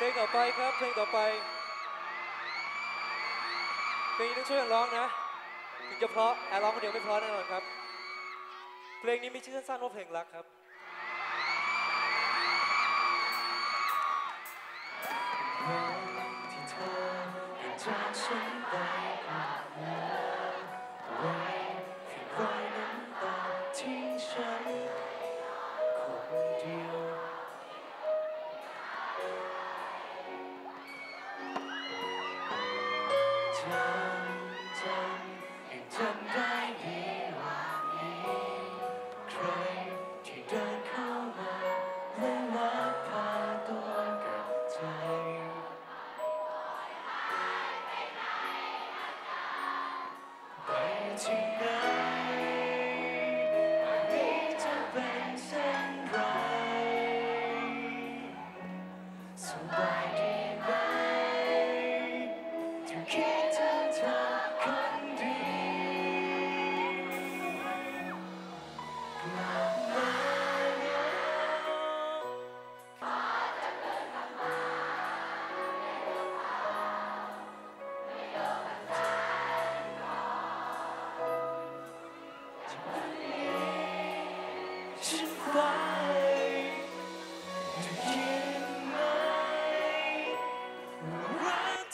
เพลงต่อไปครับเพลงต่อไปเพลงนี้ต้องช่วยกันร้องนะ ถึงจะเพราะแอร์ร้องคนเดียวไม่เพราะแน่นอนครับ เพลงนี้มีชื่อสั้นๆว่าเพลงรักครับที่เธอจากฉันไป จำจำยังจำได้ดีว่ามีใครที่เดินเข้ามาและลักพาตัวกับใจไปที่ไหนวั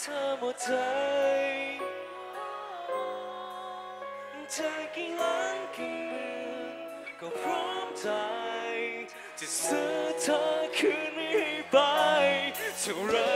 เธอหมดใจจะกี่ล้านกี่หมื่นก็พร้อมใจจะซื้อเธอคืนไม่ให้ไปเท่าไร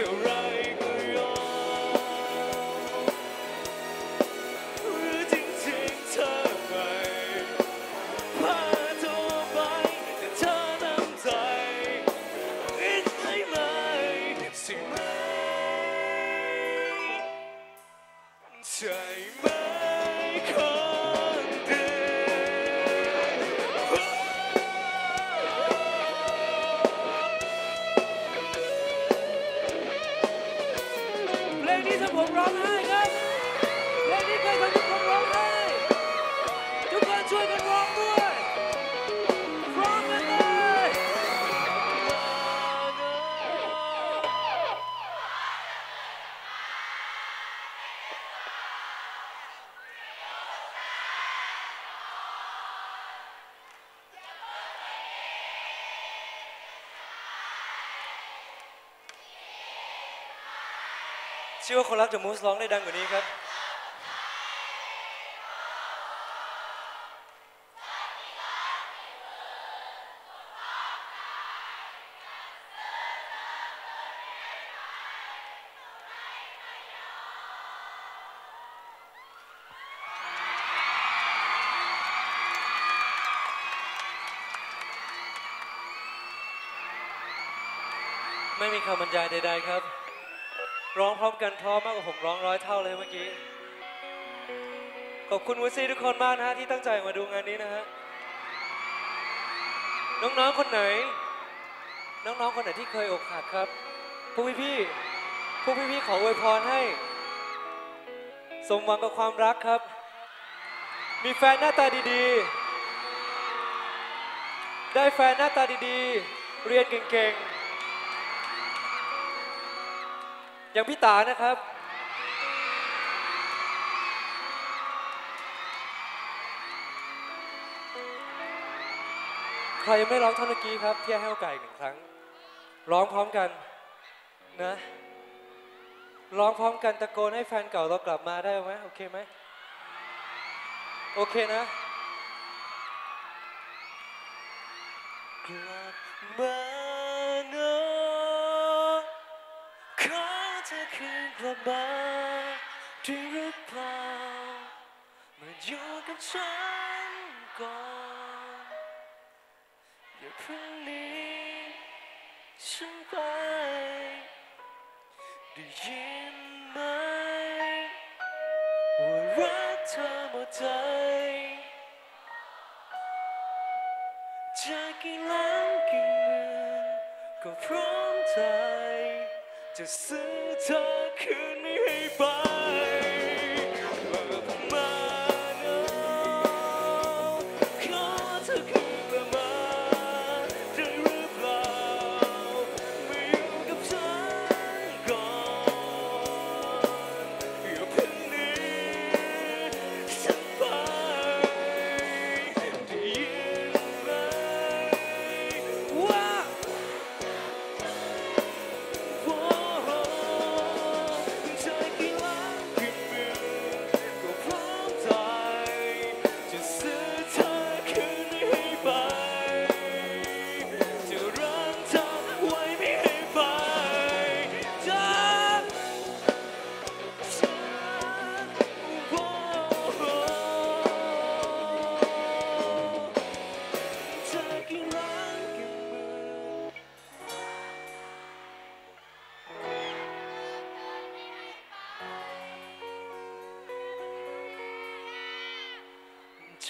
ท่าไรก็ยอมหรือจริงๆเธอไปพาเธอไปแต่เธอน้ำใจใช่ไหมใช่ไหมใช่ไหม นี้ถ้าผมร้องไห้ครับเพลงนี้เคยทำ ชื่อว่าคนรักเดอะมูสร้องได้ดังกว่านี้ครับไม่มีคำบรรยายใดๆครับ ร้องพร้อมกันเพร้อมมากกว่าผมร้องร้อยเท่าเลยเมื่อกี้ ขอบคุณวูซี่ทุกคนมากนะฮะที่ตั้งใจมาดูงานนี้นะฮะ น้องๆคนไหน น้องๆคนไหนที่เคยอกหักครับ พวกพี่ๆ พวกพี่ๆขออวยพรให้ สมหวังกับความรักครับ มีแฟนหน้าตาดีๆ ได้แฟนหน้าตาดีๆ เรียนเก่งๆ อย่างพี่ตานะครับ ใครยังไม่ร้องท่อนเมื่อกี้ครับเพี่ให้โอกาสอีกหนึ่งครั้ง ร้องพร้อมกันนะ ร้องพร้อมกันตะโกนให้แฟนเก่าเรากลับมาได้ไหมโอเคไหมโอเคนะกลับมา ธอคืนกลับมาได้หรือเปล่ามาอยู่กับฉันก่อนอย่าเพิ่งหนีฉันไปได้ยินไหมว่ารักเธอหมดใจจะกี่ล้านกี่หมื่นก็พร้อมใจจะซื้อเธอ คืนไม่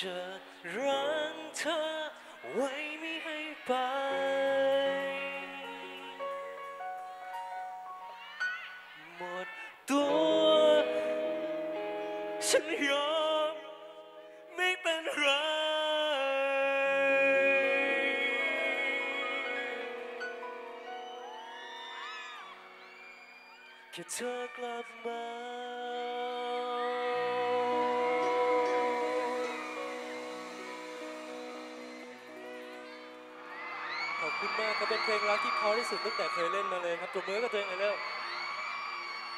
จะรั้งเธอไว้ไม่ให้ไปหมดตัว ฉันยอมไม่เป็นไรแค่เธอกลับมา คุณมากครับเป็นเพลงรักที่เพอที่สุดตั้งแต่เคยเล่นมาเลยครับจบมือกับตัวเองเลยเร็ว